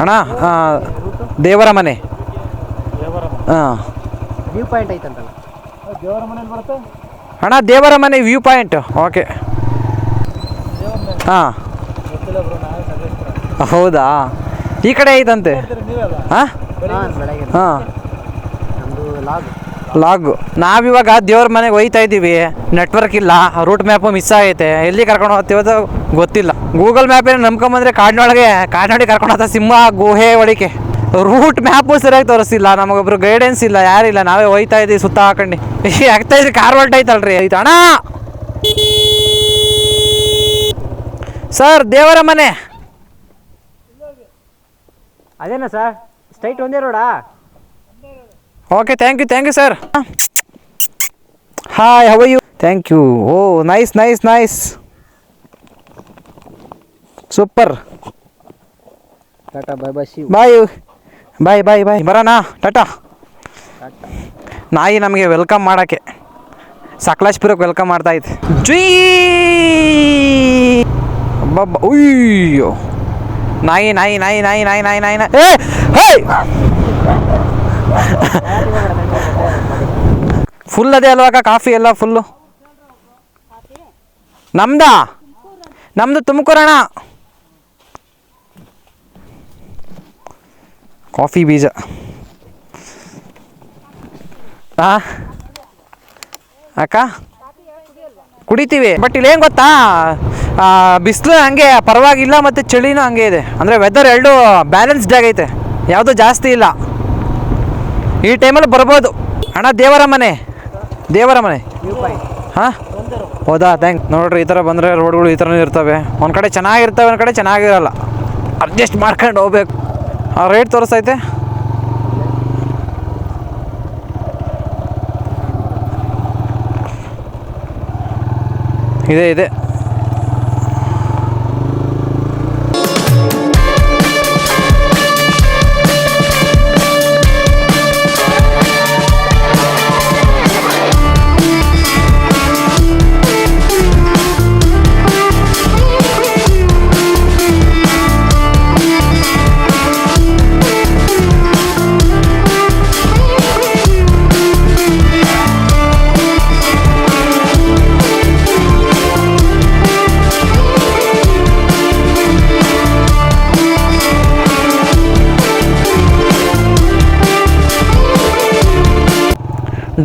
ಅಣ್ಣ ದೇವರ ಮನೆ. ಹಾಂ ವ್ಯೂ ಪಾಯಿಂಟ್ ಐತಂತಲ್ಲ. ದೇವರ ಮನೇಲಿ ಬರುತ್ತೆ ಅಣ್ಣ ದೇವರ ಮನೆ ವ್ಯೂ ಪಾಯಿಂಟ್ ಓಕೆ ಹಾಂ. ಹೌದಾ? ಈ ಕಡೆ ಐತಂತೆ. ಹಾಂ ಹಾಂ. ಲಾಗ್. ನಾವಿವಾಗ ದೇವ್ರ ಮನೆಗೆ ಹೋಯ್ತಾ ಇದ್ದೀವಿ. ನೆಟ್ವರ್ಕ್ ಇಲ್ಲ. ರೂಟ್ ಮ್ಯಾಪು ಮಿಸ್ ಆಗೈತೆ. ಎಲ್ಲಿ ಕರ್ಕೊಂಡು ಹೋಗ್ತೀವಿ ಗೊತ್ತಿಲ್ಲ. ಗೂಗಲ್ ಮ್ಯಾಪ್ ಏನು ನಂಬ್ಕೊಂಬಂದ್ರೆ ಕಾಡಿನೊಳಗೆ ಕಾಡಿನೊಳಗೆ ಕರ್ಕೊಂಡು ಹೋಗ್ತಾ ಸಿಂಹ, ಗುಹೆ ಒಳಿಕೆ ರೂಟ್ ಮ್ಯಾಪು ಸರಿಯಾಗಿ ತೋರಿಸಿಲ್ಲ ನಮಗೊಬ್ರು ಗೈಡೆನ್ಸ್ ಇಲ್ಲ ಯಾರಿಲ್ಲ ನಾವೇ ಹೋಯ್ತಾ ಇದ್ದೀವಿ ಸುತ್ತ ಹಾಕೊಂಡು. ಆಗ್ತಾ ಇದ್ರಿ ಕಾರ್ ಹೊಲ್ಟೈತಲ್ರಿ ಐತ. ಅಣ್ಣ! ಸರ್ ದೇವರ ಮನೆ. ಅದೇನಾ ಸರ್ ಸ್ಟ್ರೈಟ್ ಒಂದೇ ರೋಡಾ okay thank you thank you sir hi how are you thank you oh nice nice nice super tata bye bye Shiv bye bye bye bye ಬರೋಣ ಟಾಟಾ. ನಾಯಿ ನಮಗೆ ವೆಲ್ಕಮ್ ಮಾಡೋಕ್ಕೆ. ಸಕಲಾಶ್ಪುರಕ್ಕೆ welcome ಮಾಡ್ತಾ ಐತೆ ಜೀ! ಅಬ್ಬಬ್ಬ ಉಯ್ಯೋ. ನಾಯಿ ನಾಯಿ ನಾಯಿ ನಾಯಿ ನಾಯಿ ನಾಯಿ ನಾಯಿ ನಾಯಿ. ಏ ಹೇ! ಫುಲ್ ಅದೇ ಅಲ್ವಾಗ ಕಾಫಿ ಎಲ್ಲ ಫುಲ್ಲು ನಮ್ದಾ? ನಮ್ದು ತುಮಕೂರಣ ಕಾಫಿ ಬೀಜ. ಆ? ಅಕ್ಕ? ಕುಡಿತೀವಿ. ಬಟ್ ಇಲ್ಲಿ ಏನು ಗೊತ್ತಾ? ಬಿಸಿಲು ಹಂಗೆ, ಪರವಾಗಿಲ್ಲ, ಮತ್ತು ಚಳಿನೂ ಹಂಗೆ ಇದೆ. ಅಂದರೆ ವೆದರ್ ಎರಡು ಬ್ಯಾಲೆನ್ಸ್ಡ್ ಆಗೈತೆ. ಯಾವುದೂ ಜಾಸ್ತಿ ಇಲ್ಲ. ಈ ಟೈಮಲ್ಲಿ ಬರ್ಬೋದು. ಅಣ್ಣ, ದೇವರ ಮನೆ. ದೇವರ ಮನೆ. ಹಾಂ? ಹೌದಾ? ಥ್ಯಾಂಕ್ ನೋಡ್ರಿ, ಈ ಥರ ಬಂದರೆ ರೋಡ್ಗಳು ಈ ಥರನೇ ಇರ್ತವೆ. ಒಂದು ಕಡೆ ಚೆನ್ನಾಗಿರ್ತವೆ, ಒಂದು ಕಡೆ ಚೆನ್ನಾಗಿರಲ್ಲ. ಅಡ್ಜಸ್ಟ್ ಮಾಡ್ಕೊಂಡು ಹೋಗ್ಬೇಕು. ಆ ರೇಟ್ ತೋರಿಸ್ತೈತೆ. ಇದೆ ಇದೆ.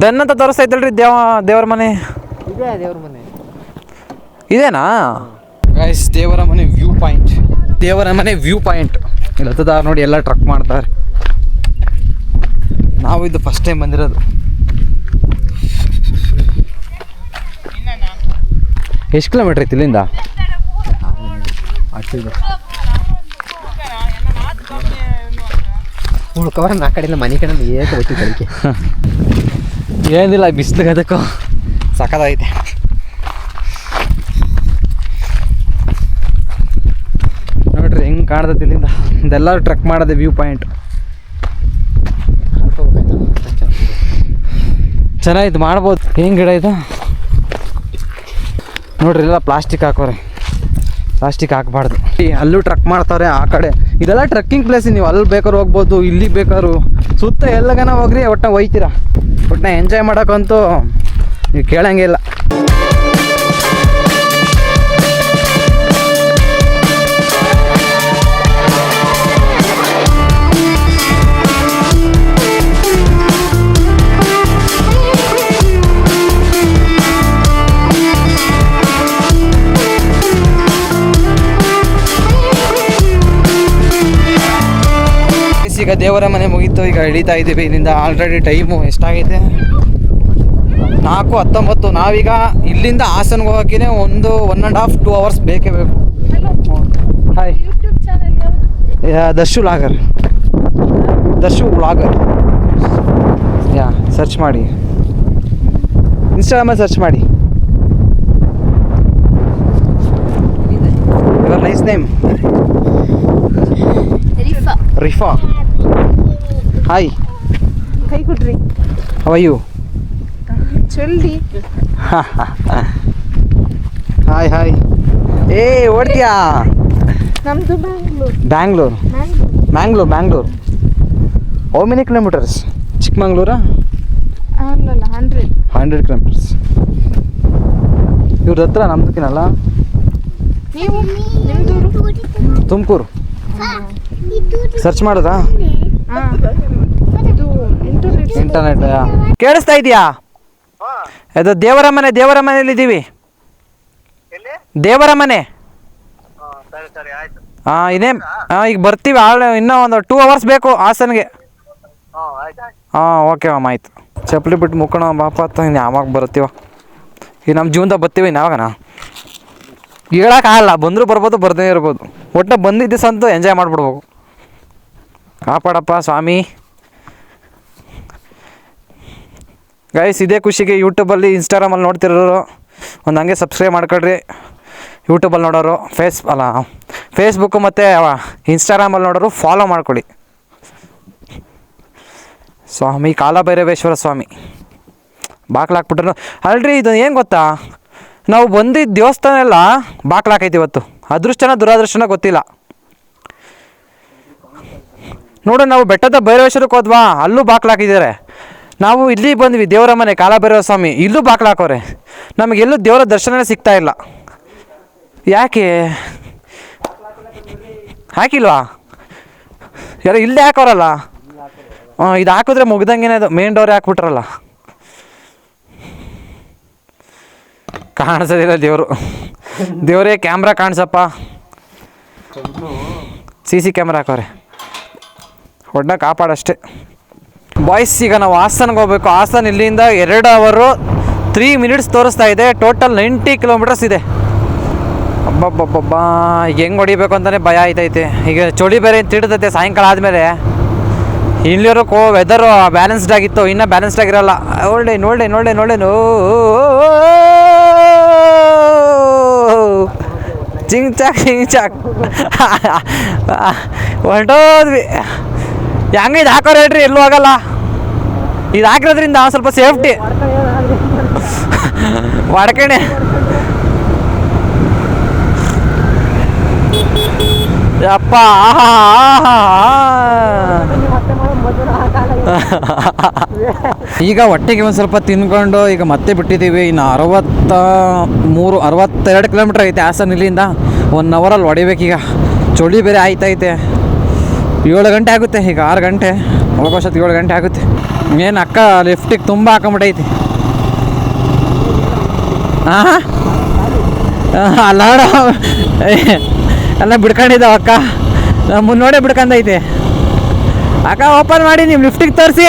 ಡನ್ ಅಂತ ತೋರಿಸ್ತೈತಲ್ರಿ ದೇವ ದೇವರ ಮನೆ? ಇದೇ ದೇವ್ರ ಮನೆ. ಇದೇನಾ? ಗೈಸ್ ದೇವರ ಮನೆ ವ್ಯೂ ಪಾಯಿಂಟ್ ದೇವರ ಮನೆ ವ್ಯೂ ಪಾಯಿಂಟ್ ಇಲ್ಲಿ ಹತ್ತದ ನೋಡಿ ಎಲ್ಲ ಟ್ರಕ್ ಮಾಡ್ತಾರೆ. ನಾವು ಇದು ಫಸ್ಟ್ ಟೈಮ್ ಬಂದಿರೋದು. ಎಷ್ಟು ಕಿಲೋಮೀಟ್ರ್ ಐತಿ ಇಲ್ಲಿಂದ? ಉಳ್ಕವ್ರ ನಾ ಕಡೆ ಇಲ್ಲ ಮನೆ ಕಡೆ ಏನು ಹೋಯ್ತು ಕಲಿಕೆ ಏನಿಲ್ಲ ಬಿಸಿಲಿಗೆ ಅದಕ್ಕೂ ಸಖತ್ತೈತೆ ನೋಡ್ರಿ ಹೆಂಗೆ ಕಾಣ್ತೈತಿ ಇಲ್ಲಿಂದ? ಇದೆಲ್ಲರೂ ಟ್ರಕ್ ಮಾಡೋದೆ ವ್ಯೂ ಪಾಯಿಂಟ್ ಚೆನ್ನಾಗಿತ್ತು ಮಾಡ್ಬೋದು. ಹೆಂಗೆ ಗಿಡ ಇದು? ನೋಡ್ರಿ ಎಲ್ಲ ಪ್ಲಾಸ್ಟಿಕ್ ಹಾಕೋರೆ. ಪ್ಲಾಸ್ಟಿಕ್ ಹಾಕ್ಬಾರ್ದು. ಅಲ್ಲೂ ಟ್ರಕ್ ಮಾಡ್ತಾರೆ ಆ ಕಡೆ. ಇದೆಲ್ಲ ಟ್ರಕ್ಕಿಂಗ್ ಪ್ಲೇಸ್ ನೀವು ಅಲ್ಲಿ ಬೇಕಾದ್ರು ಹೋಗ್ಬೋದು ಇಲ್ಲಿ ಬೇಕಾದ್ರು. ಸುತ್ತ ಎಲ್ಲಗನ ಹೋಗ್ರಿ ಒಟ್ಟ ಒಯ್ತೀರಾ? ಒಟ್ನ ಎಂಜಾಯ್ ಮಾಡೋಕ್ಕಂತೂ ನೀವು ಕೇಳಂಗೆ ಈಗ ದೇವರ ಮನೆ ಮುಗೀತು ಈಗ ಹಿಡಿತಾ ಇದ್ದೀವಿ ಇಲ್ಲಿಂದ ಆಲ್ರೆಡಿ ಟೈಮು ಎಷ್ಟಾಗಿದೆ ನಾಲ್ಕು ಹತ್ತೊಂಬತ್ತು. ನಾವೀಗ ಇಲ್ಲಿಂದ ಹಾಸನ್ಗೆ ಹೋಗೋಕ್ಕೆ ಒಂದು one and half two hours ಬೇಕೇ ಬೇಕು. Hi channel Darshu vlogger Darshu vlogger ಯಾ ಸರ್ಚ್ ಮಾಡಿ. ಇನ್ಸ್ಟಾಗ್ರಾಮಲ್ಲಿ ಸರ್ಚ್ ಮಾಡಿ. Nice name Rifa Rifa hi ಕೈ ಕೊಡ್ರಿ. ಅವಯ್ಯು ಜಲ್ದಿ ಹಾಯ್ ಹಾಯ್ ಏ ಓಡ್ತೀಯಾ? ನಮ್ದು Bangalore Bangalore Bangalore oh how many kilometres ಚಿಕ್ಕಮಂಗ್ಳೂರಾ? ಅಲ್ಲಲ್ಲ ಹಂಡ್ರೆಡ್ ಹಂಡ್ರೆಡ್ ಕಿಲೋಮೀಟರ್ಸ್ ಇವ್ರ ಹತ್ರ ನಮ್ದಕ್ಕಿನಲ್ಲ ತುಮಕೂರು. ಸರ್ಚ್ ಮಾಡೋದಾ? ಇಂಟರ್ನೆಟ್ ಇಂಟರ್ನೆಟ್ ಕೇಳಿಸ್ತಾ ಇದೆಯಾ? ಅದು ದೇವರ ಮನೆ ದೇವರ ಮನೆಯಲ್ಲಿ ಇದ್ದೀವಿ ದೇವರ ಮನೆ. ಸರಿ ಸರಿ ಆಯ್ತು. ಹಾಂ ಇದೇ ಹಾಂ ಈಗ ಬರ್ತೀವಿ ಆಳ ಇನ್ನೂ ಒಂದು ಟೂ ಅವರ್ಸ್ ಬೇಕು ಹಾಸನ್ಗೆ. ಹಾಂ ಆಯ್ತು? ಆಯ್ತು ಹಾಂ ಓಕೆ ಮ್ಯಾಮ್ ಆಯ್ತು. ಚಪ್ಪಲಿ ಬಿಟ್ಟು ಮುಕ್ಕೋಣ ಬಾಪ ಅಂತ ಇನ್ನು ಯಾವಾಗ ಬರ್ತೀವ. ಈಗ ನಮ್ಮ ಜೀವನದಾಗ ಬರ್ತೀವಿ ಇನ್ನು ಯಾವಾಗನ? ಹೇಳೋಕ್ಕಾಗಲ್ಲ ಬಂದರೂ ಬರ್ಬೋದು ಬರ್ದೇ ಇರ್ಬೋದು. ಒಟ್ಟು ಬಂದಿದ್ದ ಸಂತು ಎಂಜಾಯ್ ಮಾಡಿಬಿಡ್ಬೇಕು. ಕಾಪಾಡಪ್ಪ ಸ್ವಾಮಿ. ಗೈಸ್ ಇದೇ ಖುಷಿಗೆ ಯೂಟ್ಯೂಬಲ್ಲಿ ಇನ್ಸ್ಟಾಗ್ರಾಮಲ್ಲಿ ನೋಡ್ತಿರೋರು, ಒಂದು ಹಂಗೆ ಸಬ್ಸ್ಕ್ರೈಬ್ ಮಾಡ್ಕೊಳ್ರಿ ಯೂಟ್ಯೂಬಲ್ಲಿ ನೋಡೋರು ಫೇಸ್ ಅಲ್ಲ ಫೇಸ್ಬುಕ್ಕು ಮತ್ತು ಇನ್ಸ್ಟಾಗ್ರಾಮಲ್ಲಿ ನೋಡೋರು ಫಾಲೋ ಮಾಡ್ಕೊಳ್ಳಿ. ಸ್ವಾಮಿ, ಕಾಲಭೈರವೇಶ್ವರ ಸ್ವಾಮಿ. ಬಾಕ್ಲಾಕ್ಬಿಟ್ರು ಅಲ್ರಿ ಇದು ಏನು ಗೊತ್ತಾ? ನಾವು ಬಂದಿದ್ದ ದೇವಸ್ಥಾನ ಎಲ್ಲ ಬಾಕ್ಲಾಕೈತಿ ಇವತ್ತು. ಅದೃಷ್ಟನ ದುರಾದೃಷ್ಟನ ಗೊತ್ತಿಲ್ಲ. ನೋಡು ನಾವು ಬೆಟ್ಟದ ಭೈರವೇಶ್ವರಕ್ಕೆ ಹೋದ್ವಾ? ಅಲ್ಲೂ ಬಾಕ್ಲು ಹಾಕಿದ್ದಾರೆ ನಾವು ಇಲ್ಲಿ ಬಂದ್ವಿ ದೇವರ ಮನೆ ಕಾಲಭೈರವ ಸ್ವಾಮಿ ಇಲ್ಲೂ ಹಾಕೋರೆ ನಮಗೆಲ್ಲೂ ದೇವರ ದರ್ಶನವೇ ಸಿಗ್ತಾ ಇಲ್ಲ. ಯಾಕೆ? ಹಾಕಿಲ್ವಾ? ಯಾರು ಇಲ್ಲೇ ಹಾಕೋರಲ್ಲ? ಹಾಂ ಇದು ಹಾಕಿದ್ರೆ ಮುಗ್ದಂಗೆನೇ ಅದು ಮೇನ್ ಡೋರ್ ಹಾಕ್ಬಿಟ್ರಲ್ಲ. ಕಾಣಿಸೋದಿಲ್ಲ ದೇವರು. ದೇವರೇ ಕ್ಯಾಮ್ರಾ ಕಾಣಿಸಪ್ಪ. ಸಿ ಸಿ ಕ್ಯಾಮ್ರಾ ಹಾಕೋರೆ. ಒಡ್ಡ ಕಾಪಾಡಷ್ಟೇ. ಬಾಯ್ಸ್ ಈಗ ನಾವು ಹಾಸನ್ಗೆ ಹೋಗ್ಬೇಕು. ಹಾಸನ್ ಇಲ್ಲಿಂದ ಎರಡು ಅವರು ತ್ರೀ ಮಿನಿಟ್ಸ್ ತೋರಿಸ್ತಾ ಇದೆ. ಟೋಟಲ್ ನೈಂಟಿ ಕಿಲೋಮೀಟರ್ಸ್ ಇದೆ. ಅಬ್ಬಬ್ಬಬ್ಬಬ್ಬಾ, ಈಗ ಹೆಂಗೆ ಹೊಡಿಬೇಕು ಅಂತಲೇ ಭಯ ಆಯ್ತೈತೆ. ಈಗ ಚಳಿ ಬೇರೆ ತಿಡ್ತೈತೆ ಸಾಯಂಕಾಲ ಆದಮೇಲೆ. ಇಲ್ಲಿರೋ ಕೋ ವೆದರು ಬ್ಯಾಲೆನ್ಸ್ಡ್ ಆಗಿತ್ತು. ಇನ್ನೂ ಬ್ಯಾಲೆನ್ಸ್ಡ್ ಆಗಿರಲ್ಲ. ಒಳ್ಳೆ ನೋಡಿ ನೋಡಿ ನೋಡಿ ನೋ ಚಿಂಗ್ ಚಾಕ್ ಚಿಂಗ್ ಚಾಕ್. ಹೊರಟೋದ್ವಿ. ಹೆಂಗೆ ಇದು ಹಾಕೋರು ಹೇಳ್ರಿ ಎಲ್ಲೂ ಆಗಲ್ಲ. ಇದು ಹಾಕಿರೋದ್ರಿಂದ ಸ್ವಲ್ಪ ಸೇಫ್ಟಿ. ಮಾಡ್ಕಣೆ ಅಪ್ಪ ಈಗ ಹೊಟ್ಟೆಗೆ ಒಂದು ಸ್ವಲ್ಪ ತಿನ್ಕೊಂಡು ಈಗ ಮತ್ತೆ ಬಿಟ್ಟಿದ್ದೀವಿ. ಇನ್ನು ಅರವತ್ತ ಮೂರು, ಅರವತ್ತೆರಡು ಕಿಲೋಮೀಟ್ರ್ ಐತೆ ಹಾಸನ ಇಲ್ಲಿಂದ. ಒನ್ ಅವರಲ್ಲಿ ಹೊಡಿಬೇಕೀಗ. ಚಳಿ ಬೇರೆ ಆಯ್ತೈತೆ. ಏಳು ಗಂಟೆ ಆಗುತ್ತೆ, ಈಗ ಆರು ಗಂಟೆ ಹೋಗೋಷ್ಟೊತ್ತು ಏಳು ಗಂಟೆ ಆಗುತ್ತೆ. ಏನು ಅಕ್ಕ ಲಿಫ್ಟಿಗೆ ತುಂಬ ಹಾಕೊಂಬಿಟ್ಟೈತಿ. ಹಾಂ ಅಲ್ಲ ಎಲ್ಲ ಬಿಡ್ಕೊಂಡಿದ್ದಾವ ಅಕ್ಕ. ನೋಡೇ ಬಿಡ್ಕೊಂಡೈತೆ ಅಕ್ಕ ಓಪನ್ ಮಾಡಿ ನೀವು ಲಿಫ್ಟಿಗೆ ತೋರಿಸಿ.